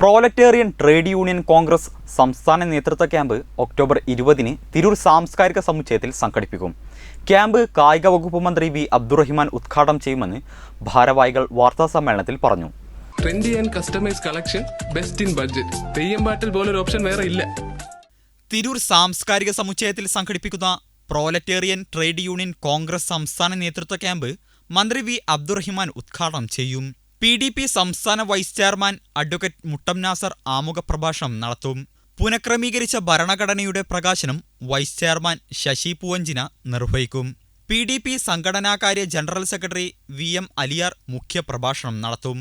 Proletarian trade union congress സംസ്ഥാന നേതൃത്വ camp October ഇരുപതിന് തിരൂർ സാംസ്കാരിക സമുച്ചയത്തിൽ സംഘടിപ്പിക്കും. ക്യാമ്പ് കായിക വകുപ്പ് മന്ത്രി വി അബ്ദുറഹിമാൻ ഉദ്ഘാടനം ചെയ്യുമെന്ന് ഭാരവാഹികൾ വാർത്താ സമ്മേളനത്തിൽ പറഞ്ഞു. Trendy and customise collection best in budget Theyyam പാട്ടിൽ പോലൊരു ഓപ്ഷൻ വേറെ ഇല്ല. തിരൂർ സാംസ്കാരിക സമുച്ചയത്തിൽ സംഘടിപ്പിക്കുന്ന പ്രോലറ്റേറിയൻ ട്രേഡ് യൂണിയൻ കോൺഗ്രസ് സംസ്ഥാന നേതൃത്വ ക്യാമ്പ് മന്ത്രി വി അബ്ദുറഹിമാൻ ഉദ്ഘാടനം ചെയ്യും. പി ഡി പി സംസ്ഥാന vice chairman advocate Muttam Nasar ആമുഖ പ്രഭാഷണം നടത്തും. പുനഃക്രമീകരിച്ച ഭരണഘടനയുടെ പ്രകാശനം വൈസ് ചെയർമാൻ ശശി പൂവഞ്ചിന നിർവഹിക്കും. P D P സംഘടനാകാര്യ general secretary V M Aliyar മുഖ്യപ്രഭാഷണം നടത്തും.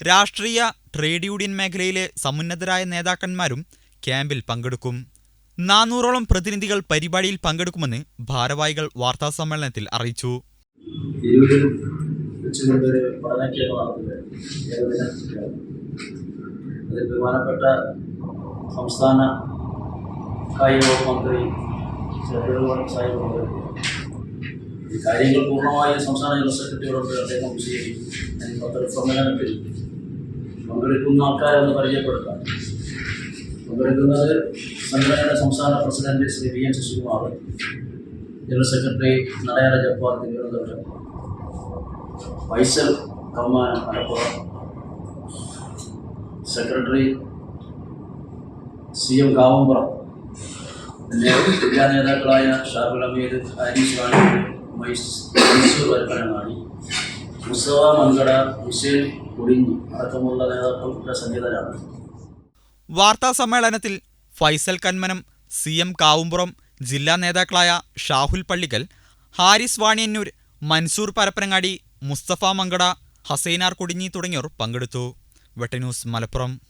രാഷ്ട്രീയ ട്രേഡ് യൂണിയൻ മേഖലയിലെ സമുന്നതരായ നേതാക്കന്മാരും ക്യാമ്പിൽ പങ്കെടുക്കും. നാനൂറോളം പ്രതിനിധികൾ പരിപാടിയിൽ പങ്കെടുക്കുമെന്ന് ഭാരവാഹികൾ വാർത്താസമ്മേളനത്തിൽ അറിയിച്ചു. തിരൂരിൽ വെച്ചുകൊണ്ടൊരു പഠനക്കേട് നടത്തുകയാണ് ഏകദിന അതിൽ ബഹുമാനപ്പെട്ട സംസ്ഥാന കായിക വകുപ്പ് മന്ത്രി ചെറുകുളം സാഹിബ് ഈ കാര്യങ്ങൾ പൂർണമായും സംസ്ഥാന ജനറൽ സെക്രട്ടറിയോട് അദ്ദേഹം വിശദീകരിക്കും ഞാൻ പത്ര സമ്മേളനത്തിൽ പങ്കെടുക്കുന്ന ആൾക്കാരെ ഒന്ന് പരിചയപ്പെടുത്താം. പങ്കെടുക്കുന്നത് സംഘടനയുടെ സംസ്ഥാന president Shri V N Sasikumar general secretary Nadayara Jappar Thiruvananthapuram Faisal Kammanam Malappuram secretary C M Kavampuram. ജില്ലാ നേതാക്കളായ ഷാബുൽ അമീദ് ഹാരിസ് വാണി മൈസ് മൈസൂർ വരപ്പനങ്ങാടി മുസ്തഫ മങ്കട ഹുസൈൻ കുടിഞ്ഞി അടക്കമുള്ള നേതാക്കളുടെ സംഗീതരാണ്. വാർത്താ സമ്മേളനത്തിൽ ഫൈസൽ കന്മനം സി എം കാവുംപുറം ജില്ലാ നേതാക്കളായ ഷാഹുൽ പള്ളിക്കൽ ഹാരിസ് വാണിയന്നൂർ മൻസൂർ പരപ്പനങ്ങാടി മുസ്തഫ മങ്കട ഹസൈനാർ കുടുങ്ങി തുടങ്ങിയവർ പങ്കെടുത്തു. വെട്ടന്യൂസ് മലപ്പുറം.